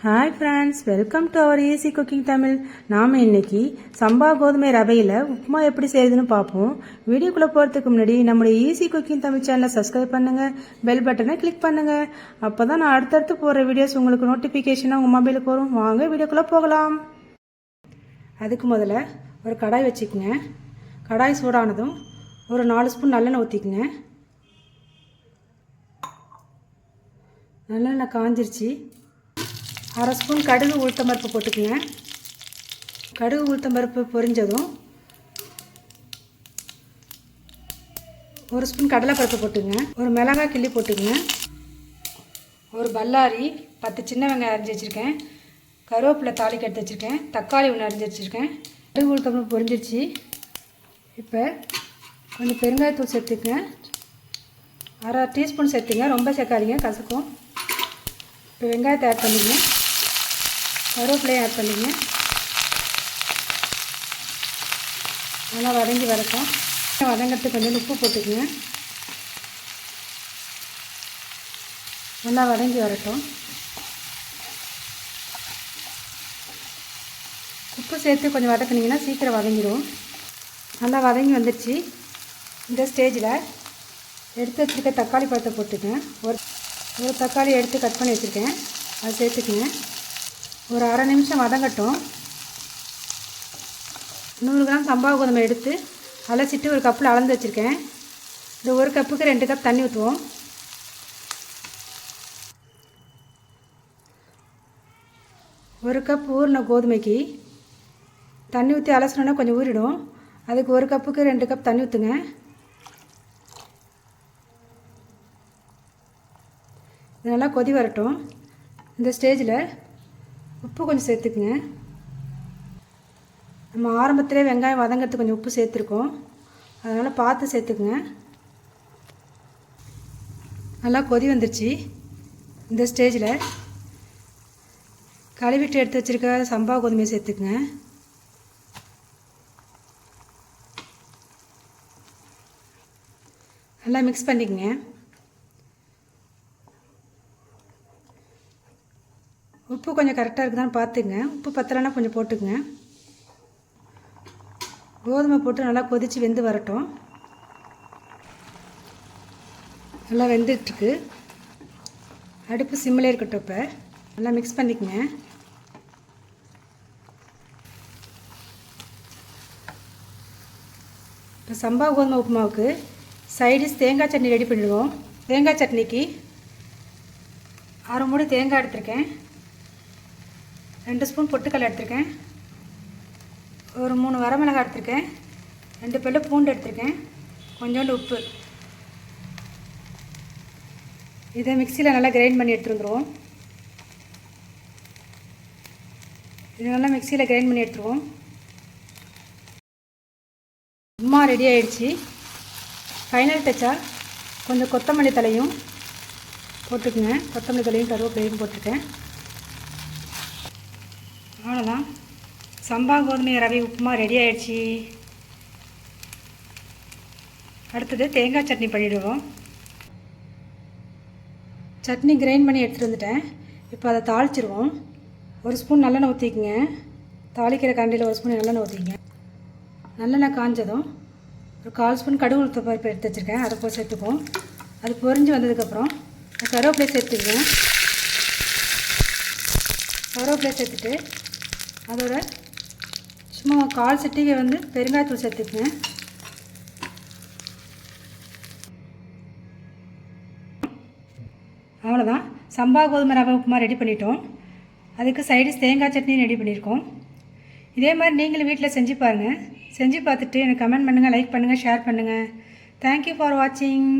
Hi friends welcome to our easy cooking Tamil நாம் இன்னைக்கு சம்பா கோதுமை ரவையில் உப்புமா எப்படி செய்யுதுன்னு பார்ப்போம். வீடியோக்குள்ளே போகிறதுக்கு முன்னாடி நம்முடைய ஈஸி குக்கிங் தமிழ் சேனலை சப்ஸ்கிரைப் பண்ணுங்கள் பெல் பட்டனை கிளிக் பண்ணுங்கள் அப்போ தான் நான் அடுத்தடுத்து போகிற வீடியோஸ் உங்களுக்கு நோட்டிஃபிகேஷனாக உங்கள் மொபைலுக்கு வரும். வாங்க வீடியோக்குள்ளே போகலாம். அதுக்கு முதல்ல ஒரு கடாய் வச்சுக்கோங்க. கடாய் சூடானதும் ஒரு நாலு ஸ்பூன் நல்லெண்ணெய் ஊற்றிக்குங்க நல்லெண்ணெய் காஞ்சிருச்சு. அரை ஸ்பூன் கடுகு உளுத்தம்பருப்பு போட்டுக்கங்க. கடுகு உளுத்தம்பருப்பு பொரிஞ்சதும் ஒரு ஸ்பூன் கடலைப்பருப்பு போட்டுங்க. ஒரு மிளகாய் கிள்ளி போட்டுக்கோங்க. ஒரு பல்லாரி பத்து சின்ன வெங்காயம் அரிஞ்சு வச்சுருக்கேன். கருவேப்பிலை தாளிக்கு எடுத்து வச்சுருக்கேன். தக்காளி ஒன்று அரிஞ்சு வச்சுருக்கேன். கடுகு உளுத்தம்பருப்பு பொரிஞ்சிருச்சு. இப்போ கொஞ்சம் பெருங்காயத்தூள் சேர்த்துக்கங்க. அரை டீஸ்பூன் சேர்த்துங்க. ரொம்ப சேர்க்காதீங்க. கசக்கும். இப்போ வெங்காயத்தை ஆட் பண்ணிக்கங்க கருவேப்பிலையும் ஆட் பண்ணிங்க. நல்லா வதங்கி வரட்டும். வதங்கிறதுக்கு கொஞ்சம் உப்பு போட்டுக்குங்க. நல்லா வதங்கி வரட்டும். உப்பு சேர்த்து கொஞ்சம் வதக்குனிங்கன்னா சீக்கிரம் வதங்கிடும் நல்லா வதங்கி வந்துடுச்சு இந்த ஸ்டேஜில் எடுத்து வச்சுருக்க தக்காளி பழத்தை போட்டுக்கேன் ஒரு ஒரு தக்காளி எடுத்து கட் பண்ணி வச்சுருக்கேன். அதை சேர்த்துக்குங்க. ஒரு அரை நிமிஷம் வதங்கட்டும். நூறு கிராம் சம்பா கோதுமை எடுத்து அலசிட்டு ஒரு கப்பில் அளந்து வச்சுருக்கேன். இந்த ஒரு கப்புக்கு ரெண்டு கப் தண்ணி ஊற்றுவோம் ஒரு கப் ஊறின கோதுமைக்கு தண்ணி ஊற்றி அலசணுன்னா கொஞ்சம் ஊறிடும். அதுக்கு ஒரு கப்புக்கு ரெண்டு கப் தண்ணி ஊற்றுங்க இது நல்லா கொதி வரட்டும். இந்த ஸ்டேஜில் உப்பு கொஞ்சம் சேர்த்துக்குங்க. நம்ம ஆரம்பத்திலே வெங்காயம் வதங்கிறதுக்கு கொஞ்சம் உப்பு சேர்த்துருக்கோம். அதனால் பார்த்து சேர்த்துக்குங்க. நல்லா கொதி வந்துருச்சு இந்த ஸ்டேஜில். கழுவிட்டு எடுத்து வச்சுருக்க சம்பா கோதுமையை சேர்த்துக்குங்க. நல்லா மிக்ஸ் பண்ணிக்கங்க. உப்பு கொஞ்சம் கரெக்டாக இருக்குதான்னு பார்த்துங்க. உப்பு பத்தலைன்னா கொஞ்சம் போட்டுக்குங்க. கோதுமை போட்டு நல்லா கொதித்து வெந்து வரட்டும். நல்லா வெந்துட்டுருக்கு. அடுப்பு சிம்மிலே இருக்கட்டும் இப்போ. நல்லா மிக்ஸ் பண்ணிக்கங்க. இப்போ சம்பா கோதுமை உப்புமாவுக்கு சைடிஷ் தேங்காய் சட்னி ரெடி பண்ணிடுவோம். தேங்காய் சட்னிக்கு அரை மூடி தேங்காய் எடுத்திருக்கேன். ரெண்டு ஸ்பூன் பொட்டுக்கல் எடுத்திருக்கேன். ஒரு மூணு வரமிளகாய் எடுத்திருக்கேன். ரெண்டு பல்லு பூண்டு எடுத்திருக்கேன். கொஞ்சோண்டு உப்பு. இதை மிக்சியில் நல்லா கிரைண்ட் பண்ணி எடுத்துருந்துருவோம். இது நல்லா மிக்சியில் கிரைண்ட் பண்ணி எடுத்துருவோம். உமா ரெடி ஆகிடுச்சி ஃபைனல் டச்சாக கொஞ்சம் கொத்தமல்லி தலையும் போட்டுக்குங்க. கொத்தமல்லி தலையும் கருவேப்பிலையும் போட்டிருக்கேன். அவ்வளோதான் சம்பா கோதுமை ரவை உப்புமா ரெடி ஆயிடுச்சு. அடுத்தது தேங்காய் சட்னி பண்ணிவிடுவோம் சட்னி கிரைண்ட் பண்ணி எடுத்துகிட்டு வந்துட்டேன். இப்போ அதை தாளிச்சிருவோம். ஒரு ஸ்பூன் நல்லெண்ணெய் ஊற்றிக்குங்க தாளிக்கிற கண்டியில் ஒரு ஸ்பூன் நல்லெண்ணெய் ஊற்றிங்க நல்லெண்ணெய் காஞ்சதும் ஒரு கால் ஸ்பூன் கடுகு உளுத்த பருப்பு எடுத்து வச்சுருக்கேன். அதை போய் சேர்த்துப்போம் அது பொறிஞ்சு வந்ததுக்கப்புறம் கருவேப்பிலை சேர்த்துக்குங்க கருவேப்பிலை சேர்த்துட்டு அதோட சும்மா கால் சிட்டிகை வந்து பெருங்காயத்தூள் சேர்த்துக்குங்க. அவ்வளோதான் சம்பா கோதுமை ரவை உப்புமா ரெடி பண்ணிட்டோம். அதுக்கு சைடிஸ் தேங்காய் சட்னியும் ரெடி பண்ணியிருக்கோம். இதே மாதிரி நீங்களும் வீட்டில் செஞ்சு பாருங்கள் செஞ்சு பார்த்துட்டு எனக்கு கமெண்ட் பண்ணுங்கள் லைக் பண்ணுங்கள் ஷேர் பண்ணுங்கள் தேங்க்யூ ஃபார் வாட்சிங்